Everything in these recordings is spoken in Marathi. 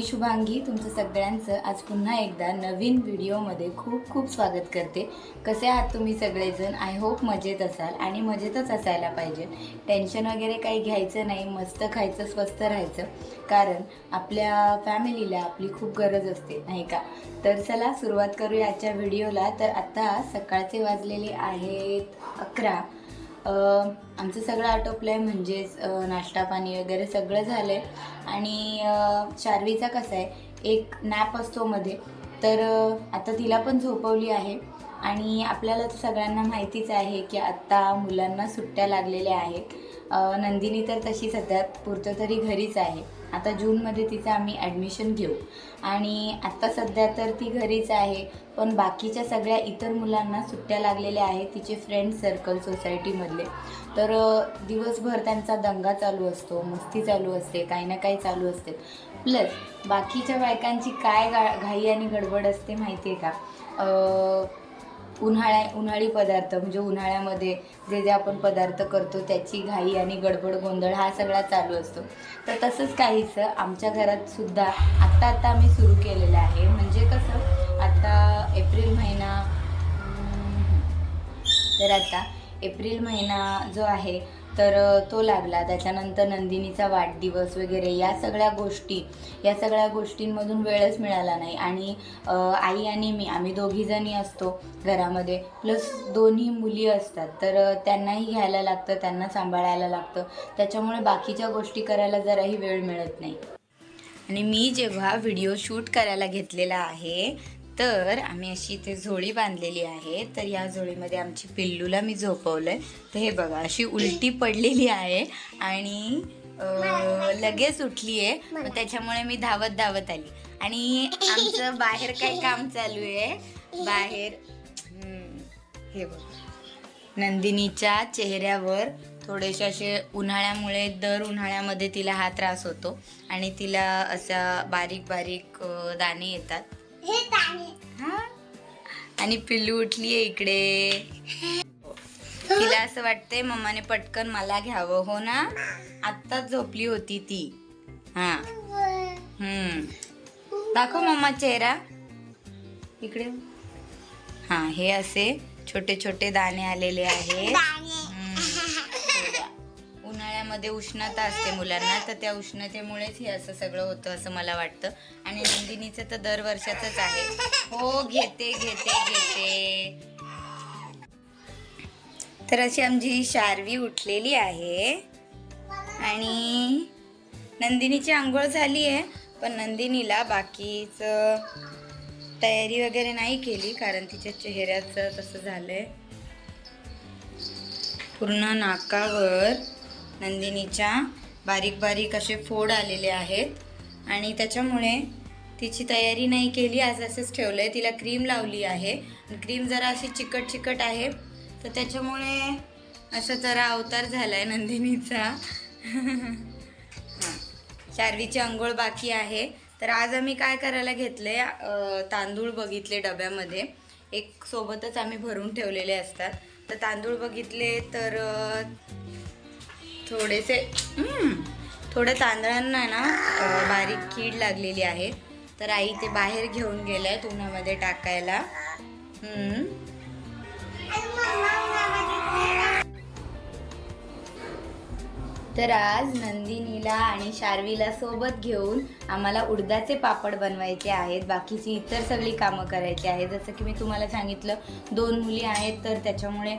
मी शुभांगी तुमचं सगळ्यांचं आज पुन्हा एकदा नवीन व्हिडिओमध्ये खूप खूप स्वागत करते. कसे आहात तुम्ही सगळेजण? आय होप मजेत असाल आणि मजेतच असायला पाहिजे. टेन्शन वगैरे काही घ्यायचं नाही मस्त खायचं स्वस्त राहायचं. कारण आपल्या फॅमिलीला आपली खूप गरज असते नाही का? तर चला सुरुवात करूया आजच्या व्हिडिओला. तर आत्ता सकाळचे वाजलेले आहेत अकरा. आमचं सगळं आटोपलं आहे म्हणजेच नाश्ता पाणी वगैरे सगळं झालं आहे आणि शार्वीचा कसा आहे एक नॅप असतो मध्ये. तर आता तिला पण झोपवली आहे. आणि आपल्याला तर सगळ्यांना माहितीच आहे की आत्ता मुलांना सुट्ट्या लागलेल्या आहेत. नंदिनी तर तशी सध्या पुरतं तरी घरीच आहे. आता जूनमध्ये तिचं आम्ही ॲडमिशन घेऊ. आणि आत्ता सध्या तर ती घरीच आहे. पण बाकीच्या सगळ्या इतर मुलांना सुट्ट्या लागलेल्या आहेत तिचे फ्रेंड सर्कल सोसायटीमधले तर दिवसभर त्यांचा दंगा चालू असतो मस्ती चालू असते काही ना काही चालू असते. प्लस बाकीच्या बायकांची काय गा घाई आणि गडबड असते माहिती आहे का? उन्हाळ्या उन्हाळी पदार्थ म्हणजे उन्हाळ्यामध्ये जे जे आपण पदार्थ करतो त्याची घाई आणि गडबड गोंधळ हा सगळा चालू असतो. तर तसंच काहीसं आमच्या घरात सुद्धा आत्ता आत्ता आम्ही सुरू केलेलं आहे. आता एप्रिल महिना तर आता एप्रिल महिना जो आहे तर तो लागला. त्याच्यानंतर नंदिनीचा वाढदिवस वगैरे या सगळ्या गोष्टी या सगळ्या गोष्टींमधून वेळच मिळाला नाही. आणि आई आणि मी आम्ही दोघीजणी असतो घरामध्ये. प्लस दोन्ही मुली असतात. तर त्यांनाही घ्यायला लागतं त्यांना सांभाळायला लागतं. त्याच्यामुळे बाकीच्या गोष्टी करायला जराही वेळ मिळत नाही. आणि मी जेव्हा व्हिडिओ शूट करायला घेतलेला आहे तर आम्ही अशी इथे झोळी बांधलेली आहे. तर या झोळीमध्ये आमची पिल्लूला मी झोपवलं आहे तर हे बघा अशी उलटी पडलेली आहे आणि लगेच उठली आहे त्याच्यामुळे मी धावत धावत आली. आणि आमचं बाहेर काय काम चालू आहे. बाहेर हे बघ. नंदिनीच्या चेहऱ्यावर थोडेसे असे उन्हाळ्यामुळे दर उन्हाळ्यामध्ये तिला हा त्रास होतो. आणि तिला असा बारीक बारीक दाणे येतात. आणि पिल्लू उठली आहे इकडे. तिला असं वाटतंय मम्माने पटकन मला घ्यावं. हो ना? आत्ताच झोपली होती ती. हा. हम्म. दाखव मम्मा चेहरा. इकडे. हा हे असे छोटे छोटे दाणे आलेले आहेत. उन्हाळ्यामध्ये उष्णता असते मुलांना तर त्या उष्णतेमुळेच हे असं सगळं होतं असं मला वाटतं. आणि नंदिनीचं तर दरवर्षाचंच आहे. हो घेते घेते घेते. तर अशी आमची शारवी उठलेली आहे. आणि नंदिनीची आंघोळ झाली आहे पण नंदिनीला बाकीचं तयारी वगैरे नाही केली कारण तिच्या चेहऱ्याचं तसं झालंय. पूर्ण नाकावर नंदिनीच्या बारीक बारीक असे फोड आलेले आहेत. आणि त्याच्यामुळे तिची तयारी नाही केली. आज असंच ठेवलं आहे तिला क्रीम लावली आहे. क्रीम जरा अशी चिकट चिकट आहे. तर त्याच्यामुळे असं जरा अवतार झाला आहे नंदिनीचा. हां. शार्वीची आंघोळ बाकी आहे. तर आज आम्ही काय करायला घेतले तांदूळ बघितले डब्यामध्ये. एक सोबतच आम्ही भरून ठेवलेले असतात. तर तांदूळ बघितले तर थोडेसे थोडं थोड्या तांदळांना ना बारीक कीड लागलेली आहे. तर आई ते बाहेर घेऊन गेल्या उन्हामध्ये टाकायला. तर आज नंदिनीला आणि शार्वीला सोबत घेऊन आम्हाला उडदाचे पापड बनवायचे आहेत. बाकीची इतर सगळी कामं करायची आहेत. जसं की मी तुम्हाला सांगितलं दोन मुली आहेत तर त्याच्यामुळे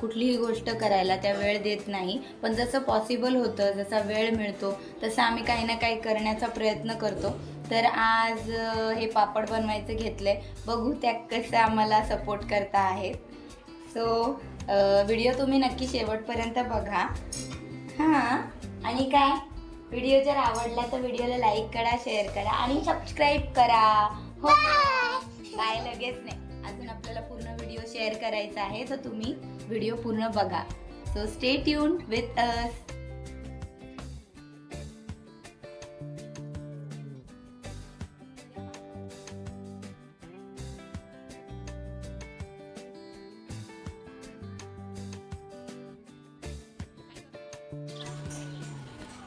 कुठलीही गोष्ट करायला त्या वेळ देत नाही. पण जसं पॉसिबल होतं जसा वेळ मिळतो तसं आम्ही काही ना काही करण्याचा प्रयत्न करतो. तर आज हे पापड बनवायचं घेतलंय. बघू त्या कसं आम्हाला सपोर्ट करता आहेत. सो व्हिडिओ तुम्ही नक्की शेवटपर्यंत बघा. हां. आणि काय? व्हिडिओ जर आवडला तर व्हिडिओला लाईक करा शेअर करा आणि सबस्क्राईब करा. हो काय लगेच नाही. अजून आपल्याला पूर्ण व्हिडिओ शेअर करायचा आहे तर तुम्ही व्हिडिओ पूर्ण बघा. So stay tuned with us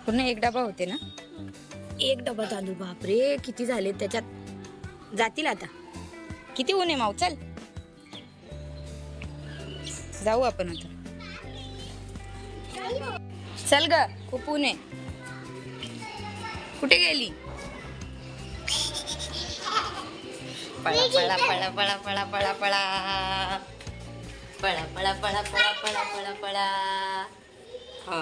पूर्ण एक डबा होते ना एक डबा तांदूळ बापरे किती झाले त्याच्यात जातील आता किती ऊन आहे माऊ चल जाऊ आपण आता चल ग खूप ऊन आहे कुठे गेली पळा पळा पळा पळा पळा पळा पळा पळा पळा पळा पळा पळा पळा पळा हा.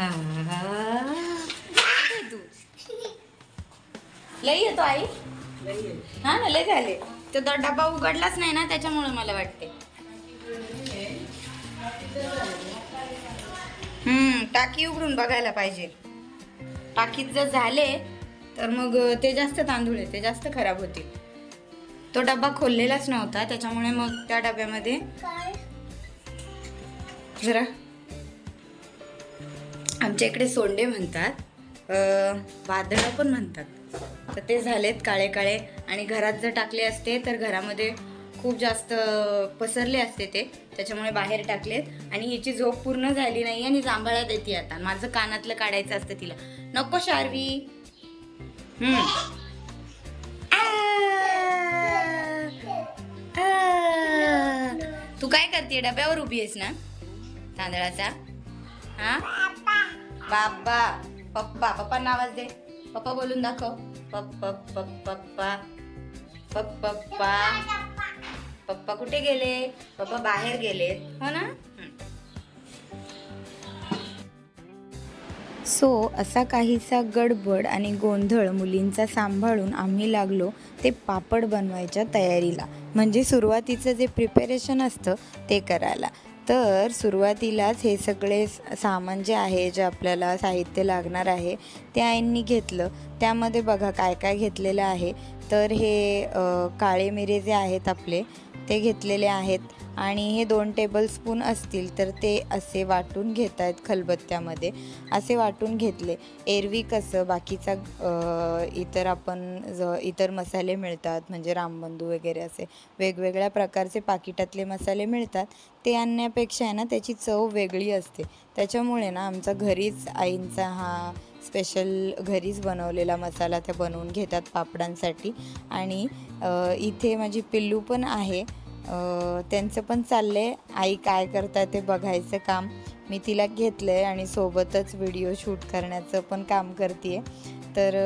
हा. लई येतो आई. हा ना लय झाले. तो डबा उघडलाच नाही ना त्याच्यामुळे मला वाटते. हम्म टाकी उघडून बघायला पाहिजे. टाकीत जर झाले तर मग ते जास्त तांदूळ आहे ते जास्त खराब होतील. तो डब्बा खोललेलाच नव्हता त्याच्यामुळे मग त्या डब्यामध्ये जरा आमच्या इकडे सोंडे म्हणतात. वादळं पण म्हणतात. तर ते झालेत काळे काळे. आणि घरात जर टाकले असते तर घरामध्ये खूप जास्त पसरले असते ते. त्याच्यामुळे बाहेर टाकलेत. आणि हिची झोप पूर्ण झाली नाही आणि जांभळात येते आता. माझं कानातलं काढायचं असतं तिला. नको शार्वी. हम्म. तू काय करते डब्यावर उभी आहेस ना? तांदळाचा? हा? बाबा पप्पा पप्पा आवाज दे. पप्पा बोलून दाखव. पप्पा पप्पा पप्पा. पप्पा पप्पा. कुठे गेले? पप्पा बाहेर गेलेत. हो ना? सो असा काहीसा गडबड आणि गोंधळ मुलींचा सांभाळून आम्ही लागलो ते पापड बनवायच्या तयारीला. म्हणजे सुरुवातीचं जे प्रिपेरेशन असतं ते करायला. तर सुरुवातीलाच हे सगळे सामान जे आहे जे आपल्याला साहित्य लागणार आहे ते आईंनी घेतलं. त्यामध्ये बघा काय काय घेतलेलं आहे. तर हे काळे मिरे जे आहेत आपले ते घेतलेले आहेत. आणि हे दोन टेबल स्पून असतील तर ते असे वाटून घेत आहेत खलबत्त्यामध्ये. असे वाटून घेतले. एरवी कसं? बाकीचा इतर आपण ज इतर मसाले मिळतात म्हणजे रामबंधू वगैरे असे वेगवेगळ्या प्रकारचे पाकिटातले मसाले मिळतात. ते आणण्यापेक्षा आहे ना त्याची चव वेगळी असते. त्याच्यामुळे ना आमचा घरीच आईंचा हा स्पेशल घरीच बनवलेला मसाला त्या बनवून घेतात पापडांसाठी. आणि इथे माझी पिल्लू पण आहे. त्यांचं पण चाललं आहे आई काय करतात ते बघायचं काम. मी तिला घेतलं आहे आणि सोबतच व्हिडिओ शूट करण्याचं पण काम करते तर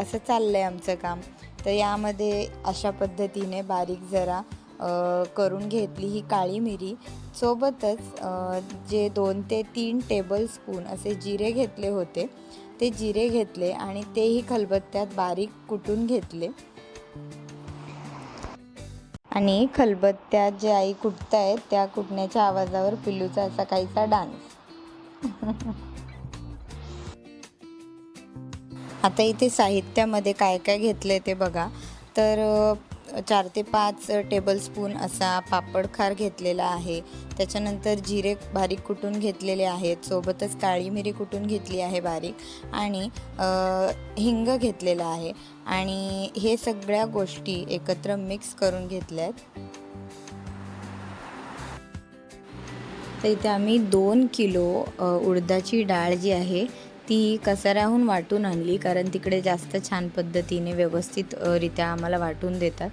असं चाललं आहे आमचं काम. तर यामध्ये अशा पद्धतीने बारीक जरा करून घेतली ही काळी मिरी. सोबतच जे दोन ते तीन टेबल स्पून असे जिरे घेतले होते. ते जिरे घेतले आणि तेही खलबत्त्यात बारीक कुटून घेतले. आणि खलबत्त्यात जे आई कुटतायत त्या कुटण्याच्या आवाजावर पिल्लूचा असा काहीसा डान्स. आता इथे साहित्यामध्ये काय काय घेतलं ते बघा. तर चार ते पाच टेबलस्पून असा पापड खार घेतलेला आहे. त्याच्यानंतर जिरे बारीक कुटून घेतलेले आहेत. सोबतच काळी मिरी कुटून घेतली आहे बारीक. आणि हिंग घेतलेला आहे. आणि हे सगळ्या गोष्टी एकत्र मिक्स करून घेतल्या आहेत तर इथे आम्ही दोन किलो उडदाची डाळ जी आहे ती कसाऱ्याहून वाटून आणली कारण तिकडे जास्त छान पद्धतीने व्यवस्थित रित्या आम्हाला वाटून देतात.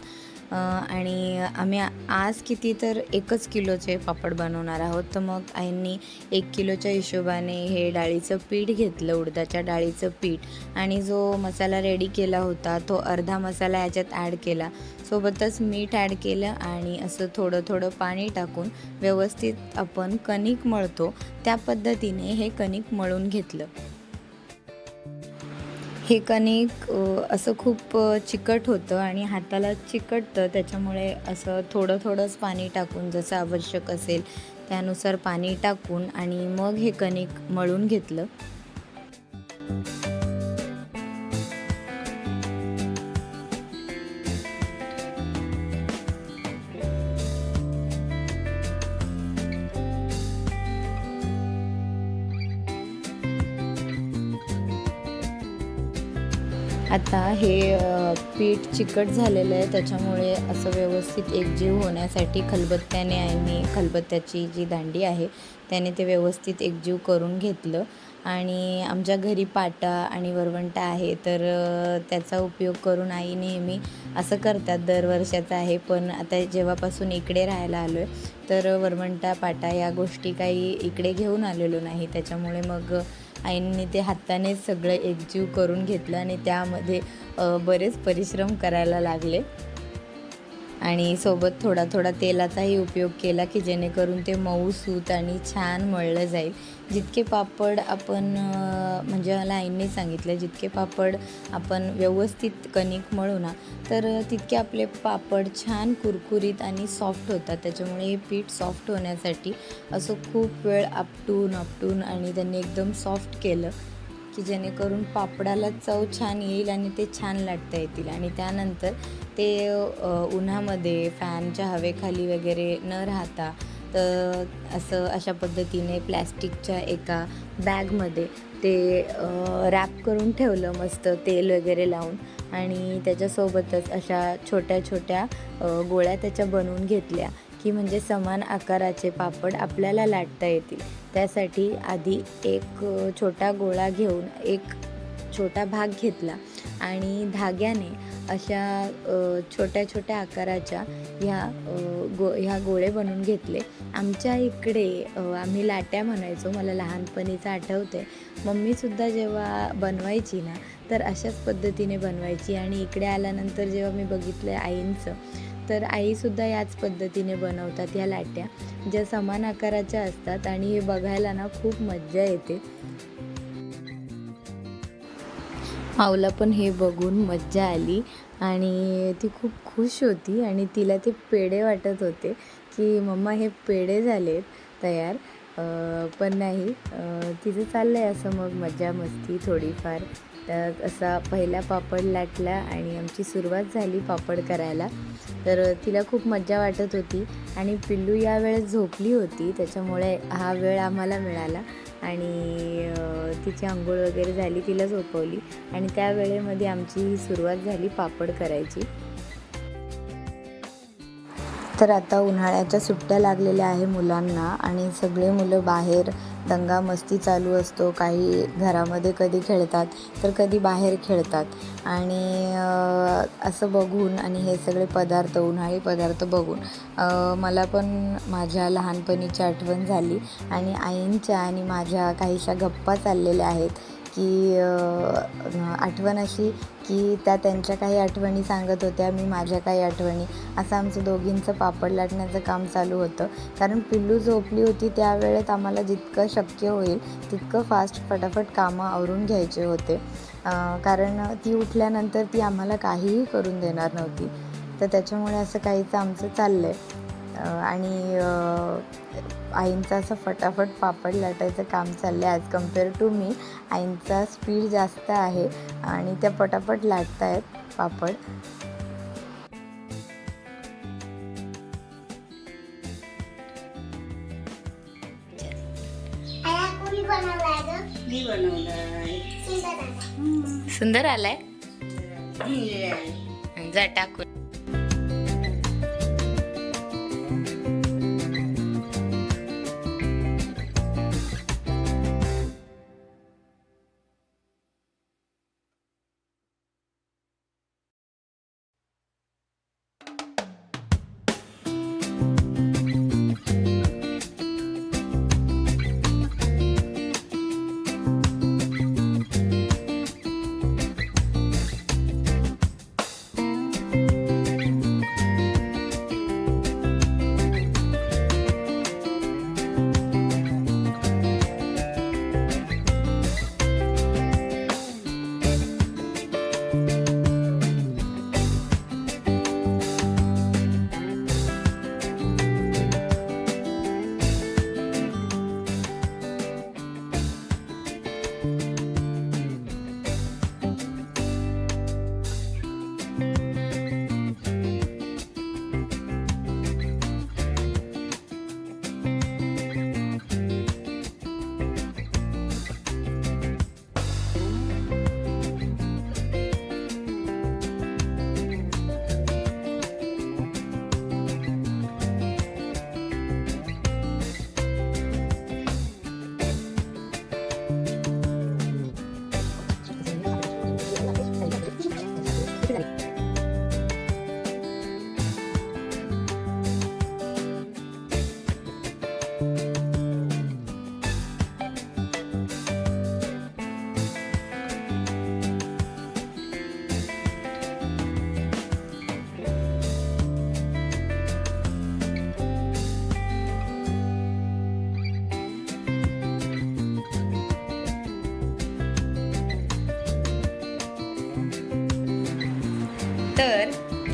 आणि आम्ही आज किती तर एकच किलोचे पापड बनवणार आहोत. तर मग आईंनी एक किलोच्या हिशोबाने हे डाळीचं पीठ घेतलं उडदाच्या डाळीचं पीठ. आणि जो मसाला रेडी केला होता तो अर्धा मसाला याच्यात ॲड केला. सोबतच मीठ ॲड केलं आणि असं थोडं थोडं पाणी टाकून व्यवस्थित आपण कणिक मळतो. त्या पद्धतीने हे कणिक मळून घेतलं. हे कणिक असं खूप चिकट होतं आणि हाताला चिकटतं. त्याच्यामुळे असं थोडं थोडंच पाणी टाकून जसं आवश्यक असेल त्यानुसार पाणी टाकून आणि मग हे कणिक मळून घेतलं. आता हे पीठ चिकट झालेलं आहे त्याच्यामुळे असं व्यवस्थित एकजीव होण्यासाठी खलबत्त्याने आणि खलबत्त्याची जी दांडी आहे त्याने ते व्यवस्थित एकजीव करून घेतलं. आणि आमच्या घरी पाटा आणि वरवंटा आहे तर त्याचा उपयोग करून आई नेहमी असं करतात दरवर्षाचं आहे. पण आता जेव्हापासून इकडे राहायला आलो आहे तर वरवंटा पाटा या गोष्टी काही इकडे घेऊन आलेलो नाही. त्याच्यामुळे मग आईंनी ते हातानेच सगळं एकजीव करून घेतलं आणि त्यामध्ये बरेच परिश्रम करायला लागले. आणि सोबत थोडा थोडा तेलाचाही उपयोग केला की जेणेकरून ते मऊ सूत आणि छान मळलं जाईल. जितके पापड आपण म्हणजे मला आईने सांगितलं जितके पापड आपण व्यवस्थित कणिक मळू ना तर तितके आपले पापड छान कुरकुरीत आणि सॉफ्ट होतात. त्याच्यामुळे हे पीठ सॉफ्ट होण्यासाठी असं खूप वेळ आपटून आपटून आणि त्यांनी एकदम सॉफ्ट केलं. की जेणेकरून पापडाला चव छान येईल आणि ते छान लाटता येतील. आणि त्यानंतर ते उन्हामध्ये फॅनच्या हवेखाली वगैरे न राहता तर असं अशा पद्धतीने प्लॅस्टिकच्या एका बॅगमध्ये ते रॅप करून ठेवलं मस्त तेल वगैरे लावून. आणि त्याच्यासोबतच अशा छोट्या छोट्या गोळ्या त्याच्या बनवून घेतल्या. की म्हणजे समान आकाराचे पापड आपल्याला लाटता येतील. त्यासाठी आधी एक छोटा गोळा घेऊन एक छोटा भाग घेतला आणि धाग्याने अशा छोट्या छोट्या आकाराच्या ह्या गो ह्या गोळे बनवून घेतले. आमच्या इकडे आम्ही लाट्या म्हणायचो मला लहानपणीचं आठवते मम्मीसुद्धा जेव्हा बनवायची ना तर अशाच पद्धतीने बनवायची आणि इकडे आल्यानंतर जेव्हा मी बघितलं आईंचं तर आईसुद्धा याच पद्धतीने बनवतात ह्या लाट्या ज्या समान आकाराच्या असतात आणि हे बघायला ना खूप मज्जा येते. माऊला पण हे बघून मज्जा आली आणि ती खूप खुश होती आणि तिला ते पेढे वाटत होते की मम्मा हे पेढे झालेत तयार. पण नाही तिचं चाललं आहे असं मग मजा मस्ती थोडीफार. तर असा पहिला पापड लाटला आणि आमची सुरुवात झाली पापड करायला. तर तिला खूप मज्जा वाटत होती आणि पिल्लू या वेळेस झोपली होती त्याच्यामुळे हा वेळ आम्हाला मिळाला. आणि तिची आंघोळ वगैरे झाली तिला झोपवली आणि त्या वेळेमध्ये आमची ही सुरुवात झाली पापड करायची. तर आता उन्हाळ्याच्या सुट्ट्या लागलेल्या आहे मुलांना आणि सगळे मुलं बाहेर दंगा मस्ती चालू असतो काही घरामध्ये कधी खेळतात तर कधी बाहेर खेळतात. आणि असं बघून आणि हे सगळे पदार्थ उन्हाळी पदार्थ बघून मला पण माझ्या लहानपणीची आठवण झाली आणि आईंच्या आणि माझ्या काहीशा गप्पा चाललेल्या आहेत की आठवण अशी की त्या त्यांच्या काही आठवणी सांगत होत्या मी माझ्या काही आठवणी. असं आमचं दोघींचं पापड लाटण्याचं काम चालू होतं. कारण पिल्लू झोपली होती त्यावेळेत आम्हाला जितकं शक्य होईल तितकं फास्ट फटाफट कामं आवरून घ्यायचे होते. कारण ती उठल्यानंतर ती आम्हाला काहीही करून देणार नव्हती. तर त्याच्यामुळे असं काहीचं आमचं चाललं आहे आणि आईंचं असं फटाफट पापड लाटायचं काम चाललं आहे ॲज कंपेअर टू मी आईंचा स्पीड जास्त आहे आणि त्या पटापट लाटत आहेत पापड सुंदर आला सुंदर आलाय. जा टाकून.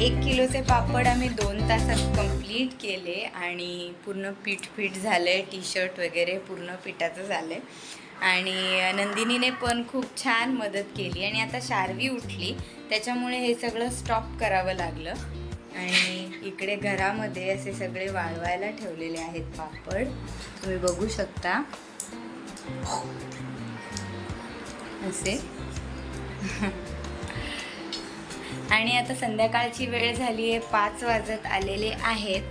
एक किलोचे पापड आम्ही दोन तासात कंप्लीट केले आणि पूर्ण पीठ पीठ झालं आहे टी शर्ट वगैरे पूर्ण पिठाचं झालं आहे आणि नंदिनीने पण खूप छान मदत केली आणि आता शार्वी उठली. त्याच्यामुळे हे सगळं स्टॉप करावं लागलं. आणि इकडे घरामध्ये असे सगळे वाळवायला ठेवलेले आहेत पापड. तुम्ही बघू शकता. असे. आणि आता संध्याकाळची वेळ झाली आहे पाच वाजत आलेले आहेत.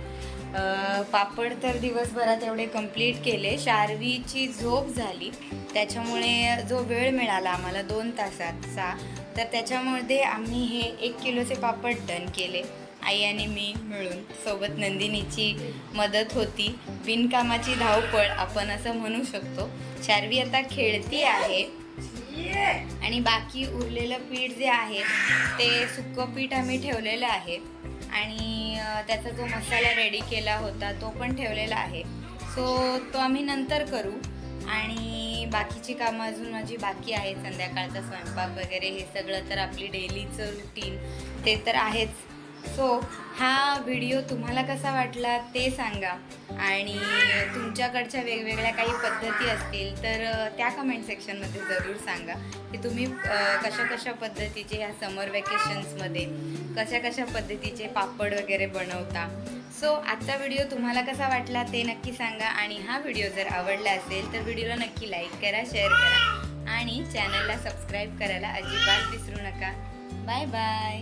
पापड तर दिवसभरात एवढे कंप्लीट केले. शार्वीची झोप झाली. त्याच्यामुळे जो वेळ मिळाला आम्हाला दोन तासाचा तर त्याच्यामध्ये आम्ही हे एक किलोचे पापड डन केले. आई आणि मी मिळून. सोबत नंदिनीची मदत होती. बिनकामाची धावपळ आपण असं म्हणू शकतो. शार्वी आता खेळती आहे. आणि बाकी उरलेलं पीठ जे आहे ते सुक्कं पीठ आम्ही ठेवलेलं आहे. आणि त्याचा जो मसाला रेडी केला होता तो पण ठेवलेला आहे. सो तो आम्ही नंतर करू. आणि बाकीची कामं अजून माझी बाकी आहेत संध्याकाळचा स्वयंपाक वगैरे हे सगळं तर आपली डेलीचं रुटीन ते तर आहेच. सो हा व्हिडिओ तुम्हाला कसा वाटला ते सांगा. आणि तुमच्याकडच्या वेगवेगळ्या काही पद्धती असतील तर त्या कमेंट सेक्शनमध्ये जरूर सांगा. की तुम्ही कशा कशा पद्धतीचे ह्या समर वेकेशन्समध्ये कशा कशा पद्धतीचे पापड वगैरे बनवता. सो आजचा व्हिडिओ तुम्हाला कसा वाटला ते नक्की सांगा. आणि हा व्हिडिओ जर आवडला असेल तर व्हिडिओला नक्की लाईक करा शेअर करा. आणि चॅनलला सबस्क्राईब करायला अजिबात विसरू नका. Bye bye